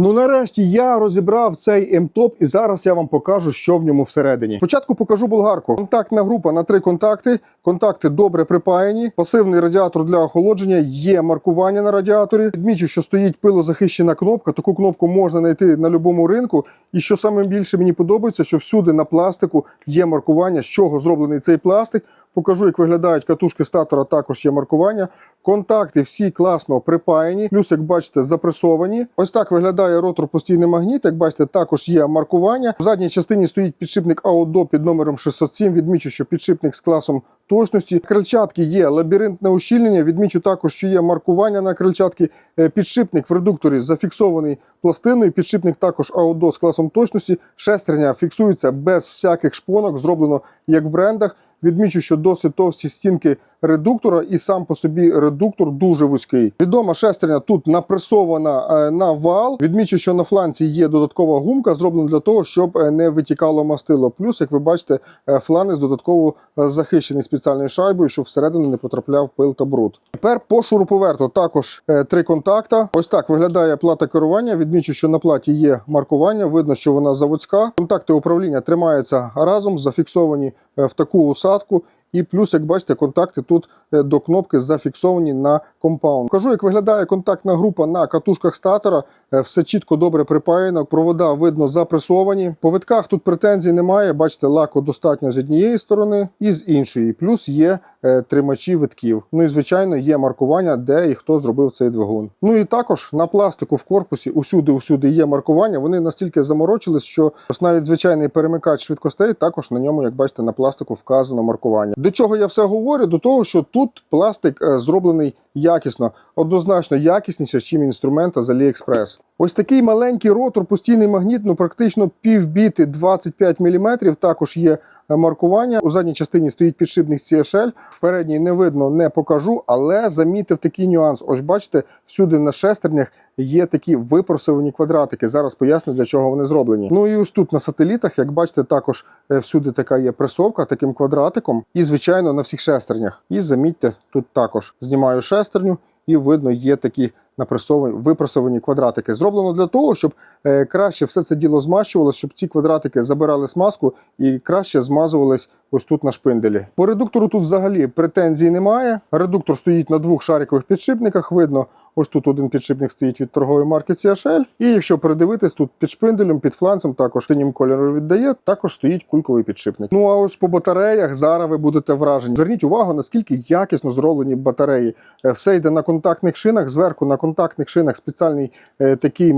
Ну нарешті я розібрав цей М-топ і зараз я вам покажу, що в ньому всередині. Спочатку покажу болгарку. Контактна група на три контакти. Контакти добре припаяні. Пасивний радіатор для охолодження. Є маркування на радіаторі. Відмічу, що стоїть пилозахищена кнопка. Таку кнопку можна знайти на будь-якому ринку. І що саме більше мені подобається, що всюди на пластику є маркування, з чого зроблений цей пластик. Покажу, як виглядають катушки статора, також є маркування. Контакти всі класно припаяні, плюс, як бачите, запресовані. Ось так виглядає ротор постійний магніт. Як бачите, також є маркування. В задній частині стоїть підшипник AODO під номером 607. Відмічу, що підшипник з класом точності. Крильчатки є лабіринтне ущільнення. Відмічу також, що є маркування на крильчатки. Е, Підшипник в редукторі зафіксований пластиною. Підшипник також АОДО з класом точності. Шестерня фіксується без всяких шпонок, зроблено як в брендах. Відмічу, що досить товсті стінки редуктора, і сам по собі редуктор дуже вузький. Відома шестерня тут напресована е, на вал. Відмічу, що на фланці є додаткова гумка, зроблена для того, щоб е, не витікало мастило. Плюс, як ви бачите, е, фланець додатково захищений спеціальною шайбою, щоб всередину не потрапляв пил та бруд. Тепер по шуруповерту також три контакта. Ось так виглядає плата керування. Відмічу, що на платі є маркування. Видно, що вона заводська. Контакти управління тримаються разом, зафіксовані в таку усадку. І плюс, як бачите, контакти тут е, до кнопки зафіксовані на компаунд. Кажу, як виглядає контактна група на катушках статора. Е, Все чітко добре припаяно. Провода видно запресовані. По витках тут претензій немає. Бачите, лаку достатньо з однієї сторони і з іншої. Плюс є е, тримачі витків. Ну і звичайно є маркування, де і хто зробив цей двигун. Ну і також на пластику в корпусі усюди, усюди є маркування. Вони настільки заморочились, що ось навіть звичайний перемикач швидкостей також на ньому, як бачите, на пластику вказано маркування. До чого я все говорю? До того, що тут пластик е, зроблений якісно, однозначно якісніше, ніж інструмента з AliExpress. Ось такий маленький ротор, постійний магніт, ну практично півбіти 25 мм. Також є е, маркування. У задній частині стоїть підшипник CSL. В передній не видно, не покажу, але замітив такий нюанс. Ось бачите, всюди на шестернях є такі випросовані квадратики. Зараз поясню, для чого вони зроблені. Ну і ось тут на сателітах, як бачите, також е, всюди така є пресовка таким квадратиком. І, звичайно, на всіх шестернях. І замітьте, тут також знімаю шестерню, і видно, є такі напресовані, випресовані квадратики. Зроблено для того, щоб е, краще все це діло змащувалося, щоб ці квадратики забирали смазку і краще змазувались ось тут на шпинделі. По редуктору тут взагалі претензій немає. Редуктор стоїть на двох шарикових підшипниках. Видно, ось тут один підшипник стоїть від торгової марки CHL. І якщо передивитись, тут під шпинделем, під фланцем, також синім кольором віддає, також стоїть кульковий підшипник. Ну а ось по батареях зараз ви будете вражені. Зверніть увагу, наскільки якісно зроблені батареї. Е, Все йде на контактних шинах. Зверху на контактних шинах спеціальний е, такий